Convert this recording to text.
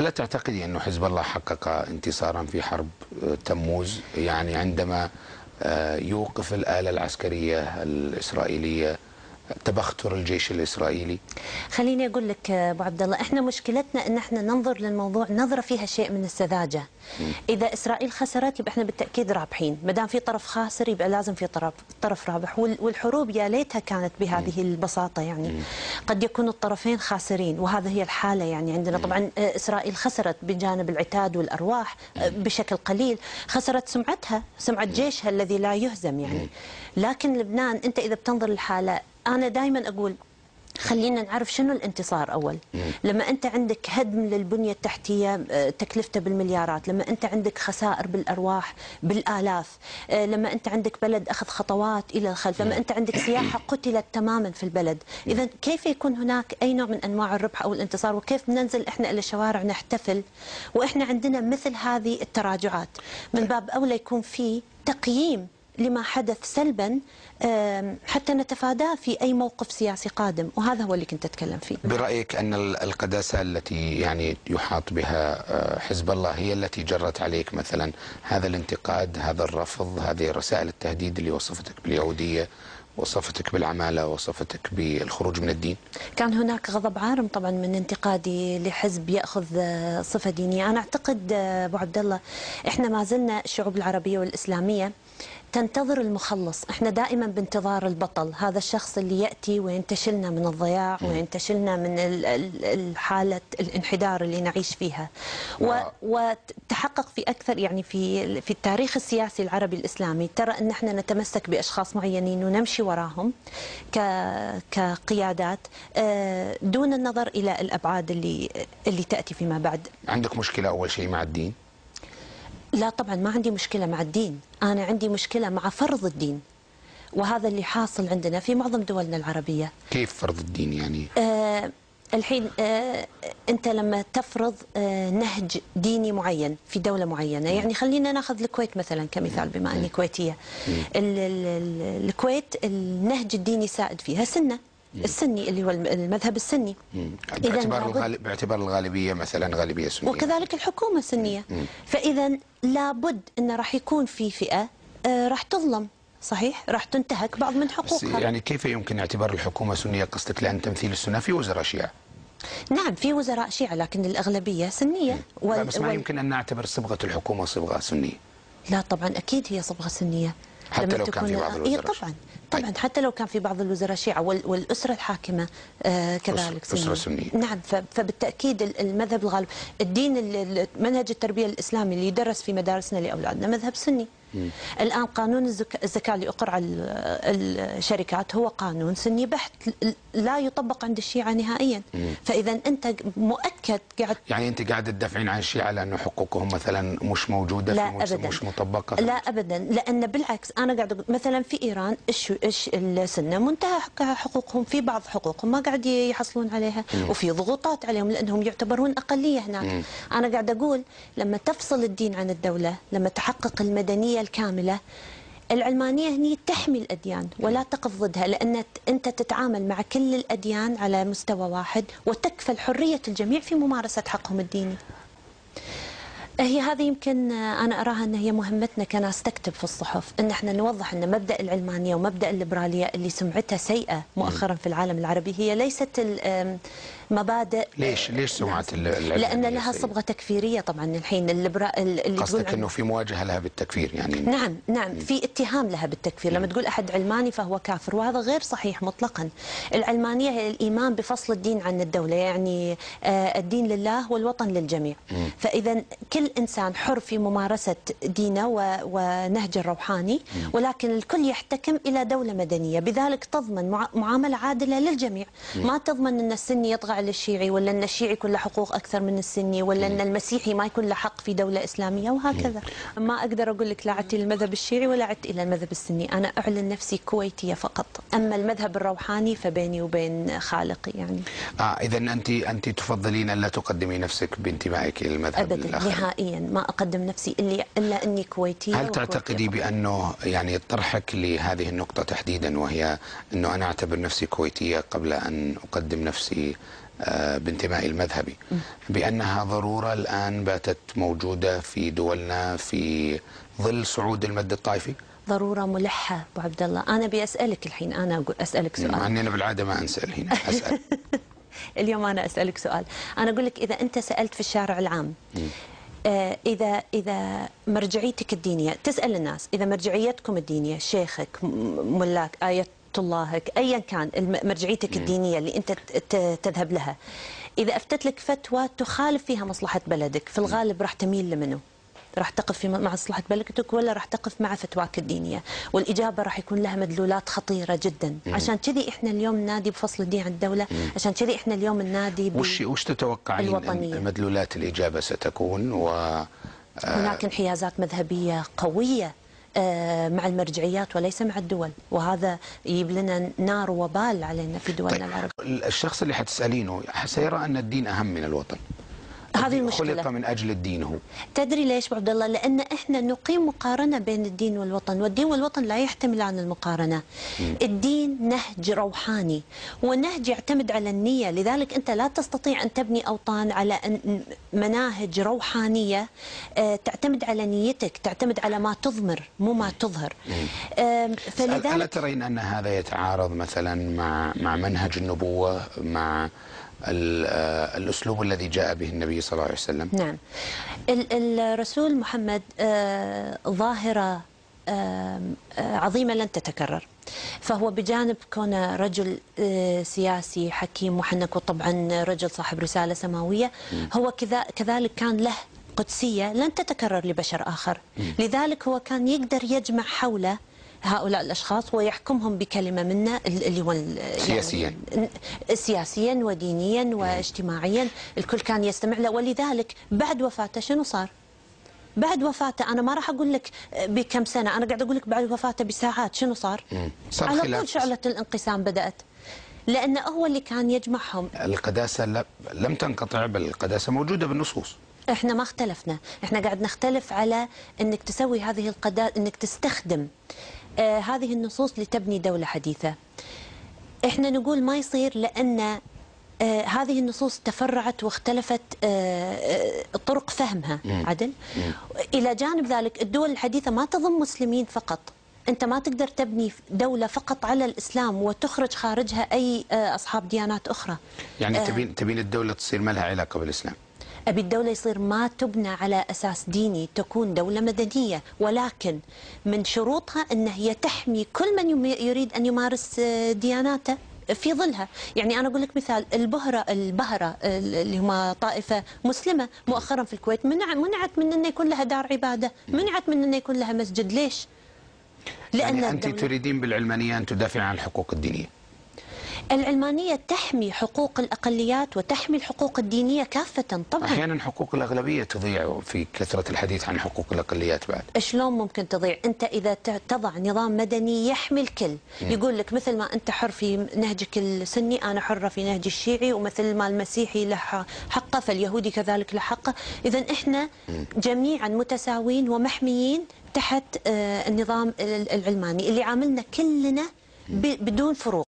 ألا تعتقدي أنه حزب الله حقق انتصارا في حرب تموز؟ يعني عندما آه، يوقف الآلة العسكرية الإسرائيلية تبختر الجيش الإسرائيلي؟ خليني أقول لك أبو عبد الله إحنا مشكلتنا إن إحنا ننظر للموضوع نظرة فيها شيء من السذاجة. إذا إسرائيل خسرت يبقى إحنا بالتأكيد رابحين. ما دام في طرف خاسر يبقى لازم في طرف طرف رابح. وال- والحروب يا ليتها كانت بهذه البساطة يعني. قد يكون الطرفين خاسرين وهذا هي الحالة يعني عندنا. طبعا آه، إسرائيل خسرت بجانب العتاد والأرواح آه، بشكل قليل. خسرت سمعتها سمعه جيشها الذي لا يهزم يعني. لكن لبنان أنت إذا بتنظر للحالة أنا دائما أقول خلينا نعرف شنو الانتصار أول. لما أنت عندك هدم للبنية التحتية آه، تكلفته بالمليارات لما أنت عندك خسائر بالأرواح بالآلاف آه، لما أنت عندك بلد أخذ خطوات إلى الخلف لما أنت عندك سياحة قتلت تماما في البلد. اذا كيف يكون هناك أي نوع من أنواع الربح أو الانتصار؟ وكيف ننزل إحنا إلى الشوارع نحتفل؟ وإحنا عندنا مثل هذه التراجعات. من باب أولى يكون في تقييم لما حدث سلبا حتى نتفاداه في أي موقف سياسي قادم. وهذا هو اللي كنت أتكلم فيه. برأيك أن ال- القداسة التي يعني يحاط بها آه، حزب الله هي التي جرت عليك مثلا؟ هذا الانتقاد هذا الرفض هذه رسائل التهديد اللي وصفتك باليهودية وصفتك بالعمالة وصفتك بالخروج من الدين؟ كان هناك غضب عارم طبعا من انتقادي لحزب يأخذ آه، صفة دينية، أنا أعتقد آه، أبو عبد الله إحنا ما زلنا الشعوب العربية والإسلامية تنتظر المخلص، إحنا دائما بانتظار البطل، هذا الشخص اللي يأتي وينتشلنا من الضياع وينتشلنا من ال- ال- الحاله الانحدار اللي نعيش فيها. و- وتحقق في أكثر يعني في في التاريخ السياسي العربي الإسلامي ترى إن إحنا نتمسك بأشخاص معينين ونمشي وراهم ك كقيادات آه، دون النظر إلى الأبعاد اللي اللي تأتي فيما بعد. عندك مشكلة أول شيء مع الدين؟ لا طبعا ما عندي مشكلة مع الدين، أنا عندي مشكلة مع فرض الدين. وهذا اللي حاصل عندنا في معظم دولنا العربية. كيف فرض الدين يعني؟ آه الحين آه أنت لما تفرض آه نهج ديني معين في دولة معينة يعني خلينا ناخذ الكويت مثلا كمثال بما ال- ال- الكويت النهج الديني سائد فيها سنة. السني اللي هو الم- المذهب السني. باعتبار الغالب باعتبار الغالبية مثلا غالبية سنية. وكذلك الحكومة سنيه فاذا لابد إن راح يكون في فئة آه راح تظلم. صحيح؟ راح تنتهك بعض من حقوقها. يعني كيف يمكن اعتبار الحكومة سنيه قصدك لأن تمثيل السنة في وزراء شيعة؟ نعم في وزراء شيعة لكن الأغلبية سنية. لا بس ما يمكن أن نعتبر صبغة الحكومة صبغة سنية. لا طبعا أكيد هي صبغة سنية. حتى لما لو كان في بعض إيه الوزراء طبعا طبعا. حتى لو كان في بعض الوزراء شيعة وال- والأسرة الحاكمة آه كذلك أسرة- سنية. نعم فبالتأكيد ال- المذهب الغالب الدين ال- ال- منهج التربية الإسلامي اللي يدرس في مدارسنا لأولادنا مذهب سني. الآن قانون الزك- الزكاة اللي أقر على ال- الشركات هو قانون سني بحت لا يطبق عند الشيعة نهائيا. فإذا أنت مؤكد قاعد يعني أنت قاعدة تدافعين عن الشيعة لأنه حقوقهم مثلا مش موجودة لا في مش, ابدا. مش مطبقة في لا ابدا. لأن بالعكس أنا قاعد مثلا في إيران الش... الش... السنة منتهى حق- حقوقهم. في بعض حقوقهم ما قاعد يحصلون عليها. وفي ضغوطات عليهم لأنهم يعتبرون أقلية هناك. أنا قاعد أقول لما تفصل الدين عن الدولة لما تحقق المدنيه الكاملة. العلمانية هني تحمي الأديان ولا تقف ضدها لأن أنت تتعامل مع كل الأديان على مستوى واحد وتكفل حرية الجميع في ممارسة حقهم الديني. هي هذه يمكن أنا أراها أن هي مهمتنا كناس تكتب في الصحف أن إحنا نوضح أن مبدأ العلمانية ومبدأ الليبرالية اللي سمعتها سيئة مؤخرا في العالم العربي هي ليست مبادئ ليش ليش سمعه ال- العلمانية لأن لها؟ صبغة تكفيرية طبعا الحين اللي قصدك إنه في مواجهة لها بالتكفير يعني؟ نعم نعم في اتهام لها بالتكفير. لما تقول أحد علماني فهو كافر وهذا غير صحيح مطلقا. العلمانية هي الإيمان بفصل الدين عن الدولة يعني آه، الدين لله والوطن للجميع. فاذا كل إنسان حر في ممارسة دينه ونهجه الروحاني ولكن الكل يحتكم إلى دولة مدنية. بذلك تضمن مع- معاملة عادلة للجميع. ما تضمن إن السني يطغى على الشيعي ولا أن الشيعي يكون له حقوق أكثر من السني ولا أن المسيحي ما يكون له حق في دولة إسلامية وهكذا. ما أقدر أقول لك لا عدت إلى المذهب الشيعي ولا عدت إلى المذهب السني. أنا أعلن نفسي كويتية فقط. أما المذهب الروحاني فبيني وبين خالقي يعني. آه اذا أنت أنت تفضلين أن لا تقدمي نفسك بانتمائك إلى المذهب ابدا الآخر. نهائيا ما أقدم نفسي إلا إلا أني كويتية هل تعتقدي. بأنه يعني طرحك لهذه النقطة تحديدا وهي أنه أنا أعتبر نفسي كويتية قبل أن أقدم نفسي آه، بانتمائي المذهبي. بأنها ضرورة الآن باتت موجودة في دولنا في ظل صعود المد الطائفي. ضرورة ملحة أبو عبد الله. أنا بسالك الحين أنا أقول أسألك مع سؤال. أني أنا بالعادة ما أنسأل هنا أسأل. اليوم أنا أسألك سؤال. أنا أقول لك إذا أنت سألت في الشارع العام آه، اذا إذا مرجعيتك الدينية تسأل الناس إذا مرجعيتكم الدينية شيخك ملاك إيه طلاهك ايا كان مرجعيتك الدينية اللي أنت تذهب لها. إذا أفتت لك فتوى تخالف فيها مصلحة بلدك في الغالب راح تميل لمنه راح تقف في مع مصلحة بلدك ولا راح تقف مع فتواك الدينية؟ والإجابة راح يكون لها مدلولات خطيرة جدا. عشان كذي إحنا اليوم ننادي بفصل الدين عن الدولة عشان كذي إحنا اليوم ننادي ب... وش وش تتوقعين الوطنية. مدلولات الإجابة ستكون؟ و هناك انحيازات مذهبية قوية آه، مع المرجعيات وليس مع الدول. وهذا يجيب لنا نار وبال علينا في دولنا العربية. الشخص اللي حتسألينه سيرى أن الدين أهم من الوطن. هذه خلق المشكلة من أجل الدين هو تدري ليش عبد الله؟ لأن إحنا نقيم مقارنة بين الدين والوطن، والدين والوطن لا يحتمل عن المقارنة. الدين نهج روحاني، ونهج يعتمد على النية، لذلك أنت لا تستطيع أن تبني أوطان على مناهج روحانية آه، تعتمد على نيتك، تعتمد على ما تضمر مو ما تظهر. فلذلك ترين أن هذا يتعارض مثلا مع مع منهج النبوة مع الأسلوب الذي جاء به النبي صلى الله عليه وسلم. نعم. ال- الرسول محمد آه، ظاهرة آه، آه، عظيمة لن تتكرر. فهو بجانب كونه رجل آه، سياسي حكيم محنك وطبعا رجل صاحب رسالة سماوية هو كذا كذلك كان له قدسية لن تتكرر لبشر آخر. لذلك هو كان يقدر يجمع حوله هؤلاء الأشخاص ويحكمهم بكلمة منا اللي هو ال- يعني سياسياً. سياسيا ودينيا واجتماعيا. الكل كان يستمع له. ولذلك بعد وفاته شنو صار؟ بعد وفاته أنا ما راح أقول لك بكم سنة أنا قاعد أقول لك بعد وفاته بساعات. شنو صار؟ صار على. طول شعلة الانقسام بدأت. لأنه هو اللي كان يجمعهم. القداسة ل- لم تنقطع بل القداسة موجودة بالنصوص. إحنا ما اختلفنا. إحنا قاعد نختلف على إنك تسوي هذه القضاء إنك تستخدم هذه النصوص لتبني دولة حديثة. إحنا نقول ما يصير لأن آه هذه النصوص تفرعت واختلفت آه آه طرق فهمها. عدل؟ إلى جانب ذلك الدول الحديثة ما تضم مسلمين فقط. أنت ما تقدر تبني دولة فقط على الإسلام وتخرج خارجها أي آه أصحاب ديانات أخرى. يعني تبين تبين الدولة تصير ما لها علاقة بالإسلام. أبي الدولة يصير ما تبنى على أساس ديني تكون دولة مدنية ولكن من شروطها أن هي تحمي كل من يريد أن يمارس آه، دياناته في ظلها. يعني أنا أقول لك مثال البهرة البهرة اللي هم طائفة مسلمة مؤخرا في الكويت منع منعت من أن يكون لها دار عبادة منعت من أن يكون لها مسجد. ليش؟ يعني أنت الدولة- تريدين بالعلمانية أن تدافع عن الحقوق الدينية. العلمانية تحمي حقوق الأقليات وتحمي الحقوق الدينية كافة طبعا. أحيانا حقوق الأغلبية تضيع في كثرة الحديث عن حقوق الأقليات بعد. شلون ممكن تضيع؟ أنت إذا ت- تضع نظام مدني يحمي الكل. يقول لك مثل ما أنت حر في نهجك السني أنا حرة في نهج الشيعي ومثل ما المسيحي له حقه فاليهودي كذلك له حقه اذا إحنا جميعا متساويين ومحميين تحت آه، النظام ال- العلماني اللي عاملنا كلنا بدون فروق.